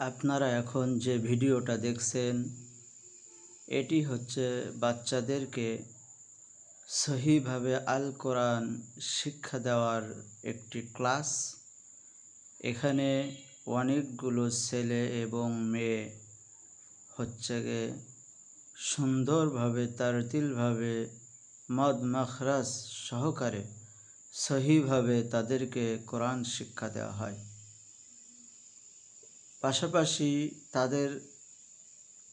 আপনারা এখন যে ভিডিওটা দেখছেন, এটি হচ্ছে বাচ্চাদেরকে সহিভাবে আল কোরআন শিক্ষা দেওয়ার একটি ক্লাস। এখানে অনেকগুলো ছেলে এবং মেয়ে হচ্ছে গে সুন্দরভাবে, তারতিলভাবে, মদ মাখরাস সহকারে সহিভাবে তাদেরকে কোরআন শিক্ষা দেওয়া হয়। পাশাপাশি তাদের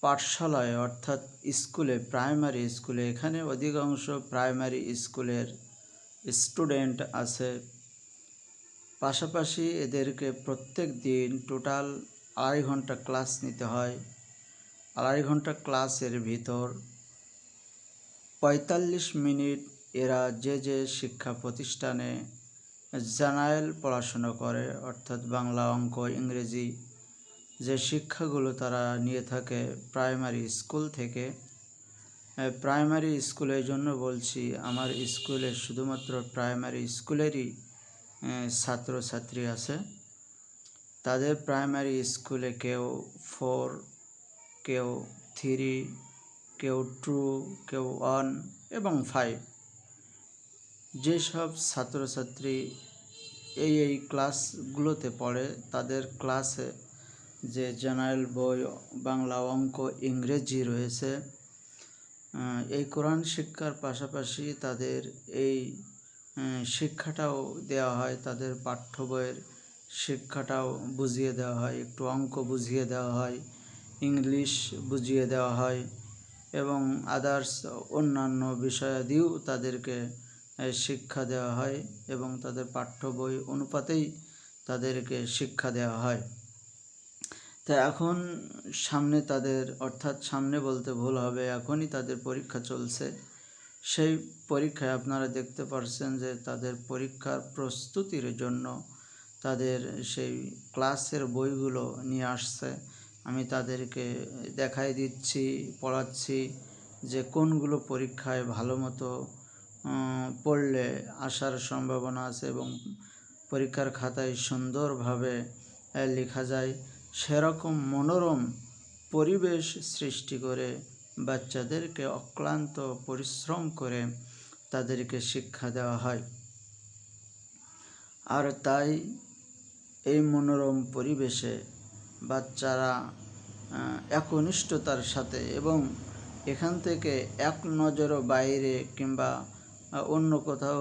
পাঠশালায়, অর্থাৎ স্কুলে, প্রাইমারি স্কুলে, এখানে অধিকাংশ প্রাইমারি স্কুলের স্টুডেন্ট আছে। পাশাপাশি এদেরকে প্রত্যেক দিন টোটাল আড়াই ঘণ্টা ক্লাস নিতে হয়। আড়াই ঘণ্টা ক্লাসের ভিতর পঁয়তাল্লিশ মিনিট এরা যে যে শিক্ষা প্রতিষ্ঠানে জেনারেল পড়াশুনো করে, অর্থাৎ বাংলা অঙ্ক, ইংরেজি যে শিক্ষাগুলো তারা নিয়ে থাকে প্রাইমারি স্কুল থেকে প্রাইমারি স্কুলের জন্য বলছি আমার স্কুলে শুধুমাত্র প্রাইমারি স্কুলেরই ছাত্রছাত্রী আছে। তাদের প্রাইমারি স্কুলে কেউ ফোর, কেউ থ্রি, কেউ টু, কেউ ওয়ান এবং ফাইভ। যেসব ছাত্রছাত্রী এই এই ক্লাসগুলোতে পড়ে তাদের ক্লাসে যে জেনারেল বই, বাংলা অঙ্ক, ইংরেজি রয়েছে। এই কোরআন শিক্ষার পাশাপাশি তাদের এই শিক্ষাটাও দেওয়া হয়, তাদের পাঠ্য বইয়ের শিক্ষাটাও বুঝিয়ে দেওয়া হয়, একটু অঙ্ক বুঝিয়ে দেওয়া হয়, ইংলিশ বুঝিয়ে দেওয়া হয় এবং আদার্স অন্যান্য বিষয়াদিও তাদেরকে শিক্ষা দেওয়া হয় এবং তাদের পাঠ্য বই অনুপাতেই তাদেরকে শিক্ষা দেওয়া হয়। তা এখন সামনে তাদের, অর্থাৎ সামনে বলতে ভুল হবে, এখনই তাদের পরীক্ষা চলছে। সেই পরীক্ষায় আপনারা দেখতে পারছেন যে তাদের পরীক্ষার প্রস্তুতির জন্য তাদের সেই ক্লাসের বইগুলো নিয়ে আসছে। আমি তাদেরকে দেখাই দিচ্ছি, পড়াচ্ছি যে কোনগুলো পরীক্ষায় ভালো মতো পড়লে আসার সম্ভাবনা আছে এবং পরীক্ষার খাতায় সুন্দরভাবে লেখা যায়। সেরকম মনোরম পরিবেশ সৃষ্টি করে বাচ্চাদেরকে অক্লান্ত পরিশ্রম করে তাদেরকে শিক্ষা দেওয়া হয়। আর তাই এই মনোরম পরিবেশে বাচ্চারা একনিষ্ঠতার সাথে এবং এখান থেকে এক নজরও বাইরে কিংবা অন্য কোথাও